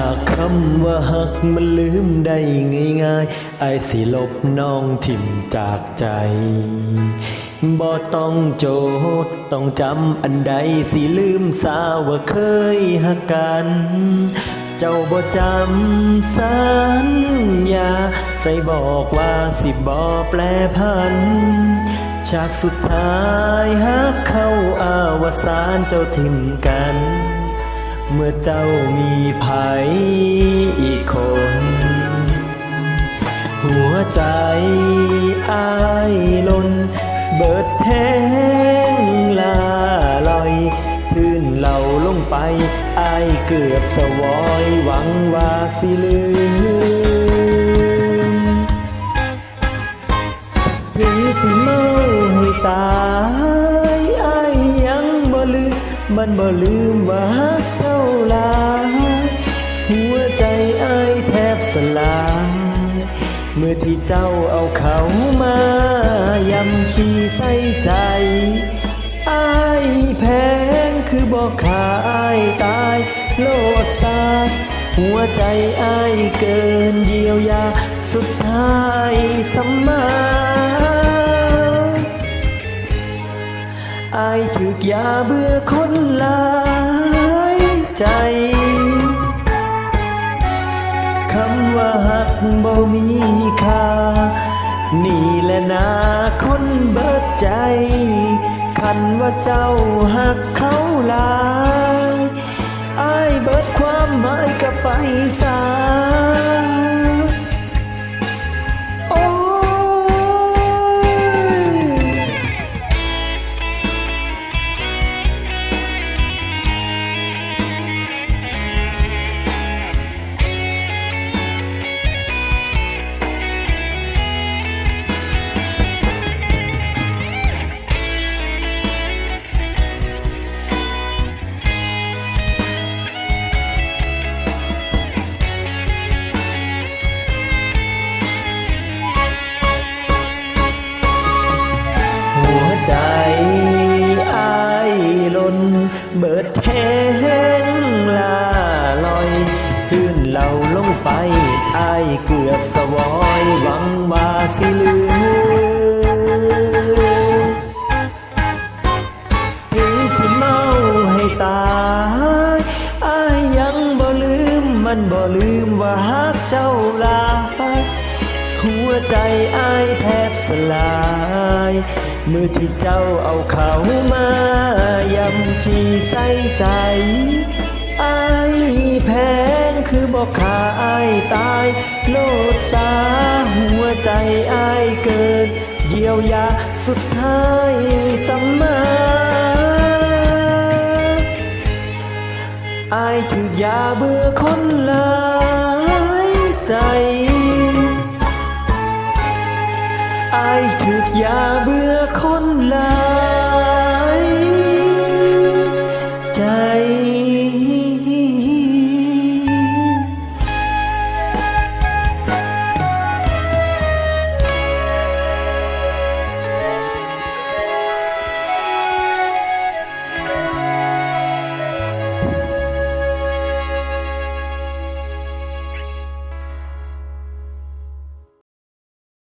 ากคำว่าหักมันลืมได้ง่ายๆไอ้สิลบน้องถิ่มจากใจบ่ต้องโจทย์ต้องจำอันใดสิลืมสาว่าเคยหักกัน เจ้าบ่จำสัญญาใส่บอกว่าสิบ่แปลพันฉากสุดท้ายหักเข้าอาวสานเจ้าทิมกัน เมื่อเจ้ามีภัยอีกคน หัวใจอายลน เบิดแห้งลาลอยทื่นเหล่าลงไปอายเกือบสวอยหวังว่าสิลืมถึงสิเมาให้ตายอายยังบ่ลืมมันบ่ลืมว่า สลายเมื่อที่เจ้าเอาเขามายำขี้ใส่ใจอายแพงคือบอกขาอายตาย โลดซาหัวใจอายเกินเยียวยา สุดท้ายสัมมาอายถึกยาเบื่อคนหลายใจ คำว่าหักบ่มีค่า นี่แหละนาคนเบิดใจ คันว่าเจ้าหักเขาลายอายเบิดความหมาย เกือบสวอยหวังว่าสิลืมถึงสิเมาให้ตายอายยังบ่ลืมมันบ่ลืมว่าฮักเจ้าลายหัวใจอายแทบสลายเมื่อที่เจ้าเอาเขามายำขี้ใส่ใจไอายแพงคือบอกขาอายตาย โลดสาหัวใจอายเกิน เยียวยาสุดท้ายสัมมาอายถึงยาเบื่อคนลายใจอายถึกยาเบื่อคนลายใจ